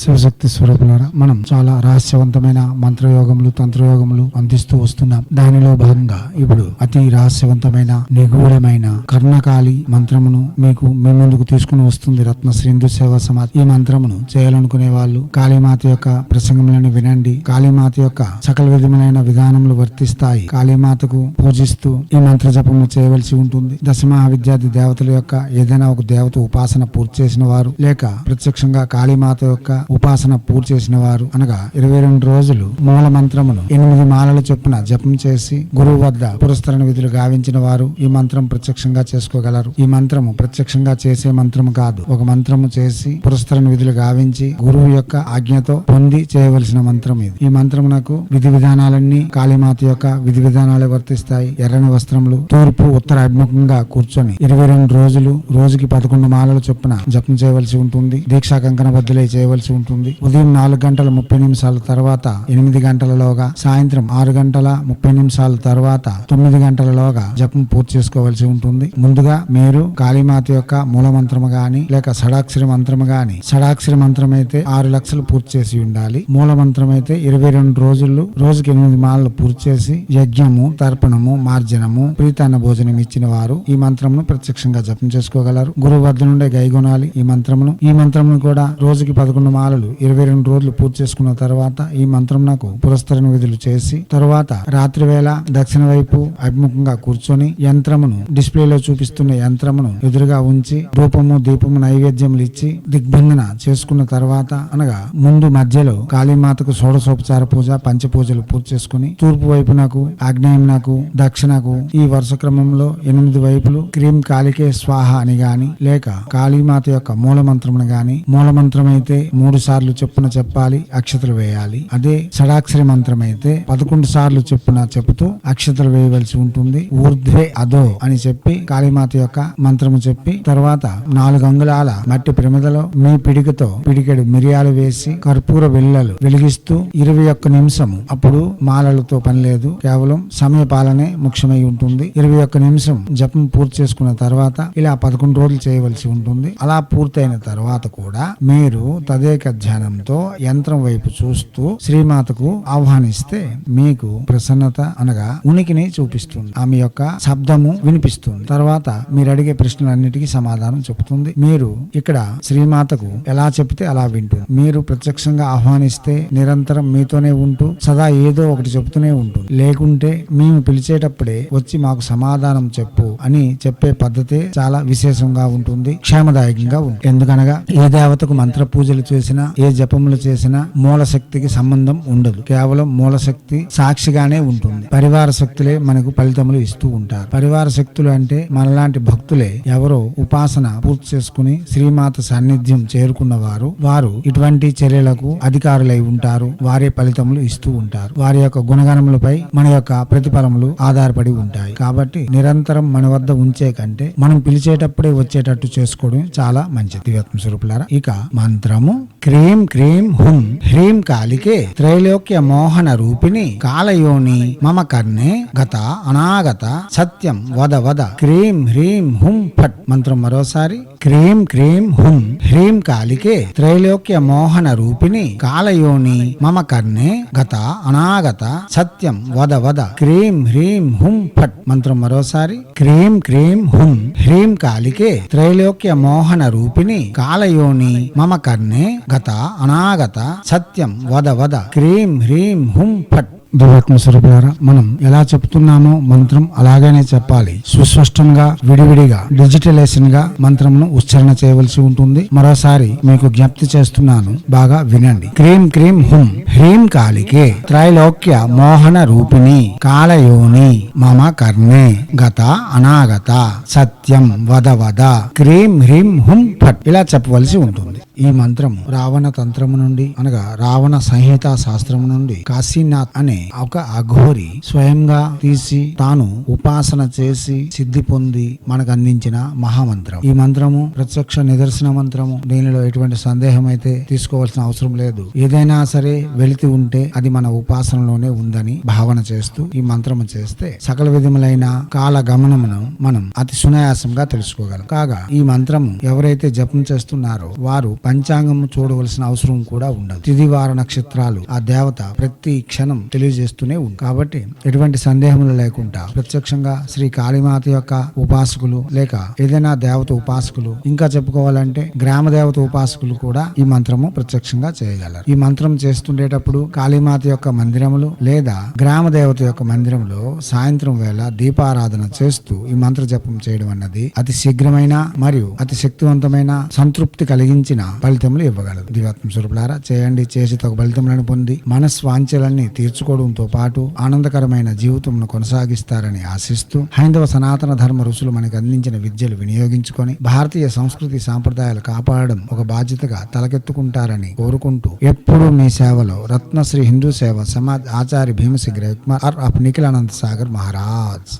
శివశక్తి స్వరూపులారా మనం చాలా రహస్యవంతమైన మంత్రయోగములు తంత్రయోగములు అందిస్తూ వస్తున్నాం. దానిలో భాగంగా ఇప్పుడు అతి రహస్యవంతమైన నిగూఢమైన కర్ణకాళి మంత్రమును మీకు మీ ముందుకు తీసుకుని వస్తుంది రత్న శ్రీందు సేవా సమాధి. ఈ మంత్రమును చేయాలనుకునే వాళ్ళు కాళీమాత యొక్క ప్రసంగములను వినండి. కాళీమాత యొక్క సకల విధములైన విధానములు వర్తిస్తాయి. కాళీమాతకు పూజిస్తూ ఈ మంత్ర జపము చేయవలసి ఉంటుంది. దశమహా విద్యార్థి దేవతల యొక్క ఏదైనా ఒక దేవత ఉపాసన పూర్తి చేసిన వారు లేక ప్రత్యక్షంగా కాళీమాత యొక్క ఉపాసన పూర్తి చేసిన వారు అనగా ఇరవై రెండు రోజులు మూల మంత్రమును ఎనిమిది మాలల చొప్పున జపం చేసి గురువు వద్ద పురస్కరణ విధులు గావించిన వారు ఈ మంత్రం ప్రత్యక్షంగా చేసుకోగలరు. ఈ మంత్రము ప్రత్యక్షంగా చేసే మంత్రము కాదు. ఒక మంత్రము చేసి పురస్కరణ విధులు గావించి గురువు యొక్క ఆజ్ఞతో పొంది చేయవలసిన మంత్రం ఇది. ఈ మంత్రమునకు విధి విధానాలన్నీ కాళీమాత యొక్క విధి విధానాలు వర్తిస్తాయి. ఎర్రని వస్త్రములు తూర్పు ఉత్తర అభిముఖంగా కూర్చొని ఇరవై రెండు రోజులు రోజుకి పదకొండు మాలల చొప్పున జపం చేయవలసి ఉంటుంది. దీక్షా కంకణ బద్దులై చేయవలసి ఉంటుంది. ఉదయం నాలుగు గంటల ముప్పై నిమిషాల తర్వాత ఎనిమిది గంటలలోగా సాయంత్రం ఆరు గంటల ముప్పై నిమిషాల తర్వాత తొమ్మిది గంటలలోగా జపం పూర్తి చేసుకోవాల్సి ఉంటుంది. ముందుగా మీరు కాళీమాత యొక్క మూల మంత్రము గాని లేక షడాక్షరి మంత్రము గాని షడాక్షరి మంత్రం అయితే ఆరు లక్షలు పూర్తి చేసి ఉండాలి. మూల మంత్రం అయితే ఇరవై రెండు రోజులు రోజుకి ఎనిమిది మాలలు పూర్తి చేసి యజ్ఞము తర్పణము మార్జనము ప్రీతాన్న భోజనం ఇచ్చిన వారు ఈ మంత్రమును ప్రత్యక్షంగా జపం చేసుకోగలరు. గురువు వద్ద నుండే గైగొనాలి ఈ మంత్రమును. ఈ మంత్రమును కూడా రోజుకి పదకొండు మాలలు ఇరవై రెండు రోజులు పూర్తి చేసుకున్న తర్వాత ఈ మంత్రం నాకు పురస్కరణ విధులు చేసి తరువాత రాత్రి వేళ దక్షిణ వైపు అభిముఖంగా కూర్చొని యంత్రమును డిస్ప్లేలో చూపిస్తున్న యంత్రమును ఎదురుగా ఉంచి రూపము దీపము నైవేద్యములు ఇచ్చి దిగ్బంధన చేసుకున్న తర్వాత అనగా ముందు మధ్యలో కాళీమాతకు షోడశోపచార పూజ పంచపూజలు పూర్తి చేసుకుని తూర్పు వైపు నాకు ఆగ్నేయం నాకు దక్షిణకు ఈ వరుస క్రమంలో ఎనిమిది వైపులు క్రీం కాళికే స్వాహ అని గాని లేక కాళీమాత యొక్క మూల మంత్రమును గాని మూల మంత్రం అయితే మూడు సార్లు చొప్పున చెప్పాలి అక్షతలు వేయాలి. అదే షడాక్షరి మంత్రం అయితే పదకొండు సార్లు చొప్పున చెబుతూ అక్షతలు వేయవలసి ఉంటుంది. ఊర్ధ్వే అదో అని చెప్పి కాళీమాత యొక్క మంత్రము చెప్పి తర్వాత నాలుగు అంగుళాల మట్టి ప్రమిదలో మీ పిడికతో పిడికెడు మిరియాలు వేసి కర్పూర వెల్లలు వెలిగిస్తూ ఇరవై ఒక్క నిమిషము అప్పుడు మాలలతో పని లేదు. కేవలం సమయ పాలనే ముఖ్యమై ఉంటుంది. ఇరవై ఒక్క నిమిషం జపం పూర్తి చేసుకున్న తర్వాత ఇలా పదకొండు రోజులు చేయవలసి ఉంటుంది. అలా పూర్తయిన తర్వాత కూడా మీరు తదే తదేక ధ్యానంతో యంత్రం వైపు చూస్తూ శ్రీమాతకు ఆహ్వానిస్తే మీకు ప్రసన్నత అనగా ఉనికిని చూపిస్తుంది. ఆమె యొక్క శబ్దము వినిపిస్తుంది. తర్వాత మీరు అడిగే ప్రశ్నలన్నిటికీ సమాధానం చెబుతుంది. మీరు ఇక్కడ శ్రీమాతకు ఎలా చెప్తే అలా వింటుంది. మీరు ప్రత్యక్షంగా ఆహ్వానిస్తే నిరంతరం మీతోనే ఉంటూ సదా ఏదో ఒకటి చెబుతూనే ఉంటుంది. లేకుంటే మేము పిలిచేటప్పుడే వచ్చి మాకు సమాధానం చెప్పు అని చెప్పే పద్ధతే చాలా విశేషంగా ఉంటుంది క్షేమదాయకంగా ఉంటుంది. ఎందుకనగా ఏ దేవతకు మంత్ర పూజలు చేసినా ఏ జపములు చేసినా మూల శక్తికి సంబంధం ఉండదు. కేవలం మూల శక్తి సాక్షిగానే ఉంటుంది. పరివార శక్తులే మనకు ఫలితములు ఇస్తూ ఉంటారు. పరివార శక్తులు అంటే మనలాంటి భక్తులే ఎవరో ఉపాసన పూర్తి చేసుకుని శ్రీమాత సాన్నిధ్యం చేరుకున్న వారు వారు ఇటువంటి చర్యలకు అధికారులై ఉంటారు. వారే ఫలితములు ఇస్తూ ఉంటారు. వారి యొక్క గుణగణములపై మన యొక్క ప్రతిఫలములు ఆధారపడి ఉంటాయి. కాబట్టి నిరంతరం మన వద్ద ఉంచే కంటే మనం పిలిచేటప్పుడే వచ్చేటట్టు చేసుకోవడం చాలా మంచిది. దివ్యాత్మ స్వరూపులారా ఇక మంత్రము. క్రీం క్రీం హుం హ్రీం కాలికే త్రైలోక్య మోహన రూపిణి కాలయోని మమ కర్ణే గత అనాగత సత్యం వద వద క్రీం హ్రీం హుం ఫట్ మంత్రం మరోసారి క్రీం క్రీం హుం హ్రీం కాలికే త్రైలోక్య మోహన రూపిణి కాలయోని మమ కర్ణే గత అనాగత సత్యం వద వద క్రీం హ్రీం హుం ఫట్ మంత్రం మరోసారి క్రీం క్రీం హుం హ్రీం కాలికే త్రైలోక్య మోహన రూపిణి కాలయోని మమ కర్ణే గత అనాగత సత్యం వద వద క్రీం హ్రీం హుం ఫట్. దివ్యాత్మ స్వరూపులారా మనం ఎలా చెప్తున్నామో మంత్రం అలాగనే చెప్పాలి. సుస్పష్టంగా విడివిడిగా డిజిటలైజేషన్గా మంత్రంను ఉచ్చారణ చేయవలసి ఉంటుంది. మరోసారి మీకు జ్ఞప్తి చేస్తున్నాను. బాగా వినండి. క్రీం క్రీం హుం హ్రీం కాళికే త్రైలోక్య మోహన రూపిణి కాలయోని మమ కర్ణే గత అనాగత సత్యం వద వద క్రీం హ్రీం హుం ఫట్. ఇలా చెప్పవలసి ఉంటుంది. ఈ మంత్రము రావణ తంత్రము నుండి అనగా రావణ సంహిత శాస్త్రము నుండి కాశీనాథ్ అనే ఒక అఘోరి స్వయంగా తీసి తాను ఉపాసన చేసి సిద్ధి పొంది మనకు అందించిన మహామంత్రం. ఈ మంత్రము ప్రత్యక్ష నిదర్శన మంత్రము. దీనిలో ఎటువంటి సందేహం అయితే తీసుకోవాల్సిన అవసరం లేదు. ఏదైనా సరే వెళితి ఉంటే అది మన ఉపాసనలోనే ఉందని భావన చేస్తూ ఈ మంత్రము చేస్తే సకల విధములైన కాల గమనమును మనం అతి సునాయాసంగా తెలుసుకోగలం. కాగా ఈ మంత్రము ఎవరైతే జపం చేస్తున్నారో వారు పంచాంగం చూడవలసిన అవసరం కూడా ఉండదు. తిదివార నక్షత్రాలు ఆ దేవత ప్రతి క్షణం తెలియజేస్తూనే ఉంది కాబట్టి ఎటువంటి సందేహములు లేకుండా ప్రత్యక్షంగా శ్రీ కాళీమాత యొక్క ఉపాసకులు లేక ఏదైనా దేవత ఉపాసకులు ఇంకా చెప్పుకోవాలంటే గ్రామ దేవత ఉపాసకులు కూడా ఈ మంత్రము ప్రత్యక్షంగా చేయగలరు. ఈ మంత్రం చేస్తుండేటప్పుడు కాళీమాత యొక్క మందిరములు లేదా గ్రామ దేవత యొక్క మందిరంలో సాయంత్రం వేళ దీపారాధన చేస్తూ ఈ మంత్ర జపం చేయడం అన్నది అతి శీఘ్రమైన మరియు అతి శక్తివంతమైన సంతృప్తి కలిగించిన ఫలితములు ఇవ్వగలదు. దివాత్మ స్వరూపులారా చేయండి చేసి తగు ఫలితములను పొంది మనస్వాంఛలన్నీ తీర్చుకోవడంతో పాటు ఆనందకరమైన జీవితంను కొనసాగిస్తారని ఆశిస్తూ హైందవ సనాతన ధర్మ ఋషులు మనకు అందించిన విద్యలు వినియోగించుకొని భారతీయ సంస్కృతి సాంప్రదాయాలు కాపాడడం ఒక బాధ్యతగా తలకెత్తుకుంటారని కోరుకుంటూ ఎప్పుడూ మీ సేవలో రత్నశ్రీ హిందూ సేవ సమాజ్ ఆచార్య భీమశి గ్రవికుమార్ ఆర్ ఆఫ్ నిఖిలానంద సాగర్ మహారాజ్.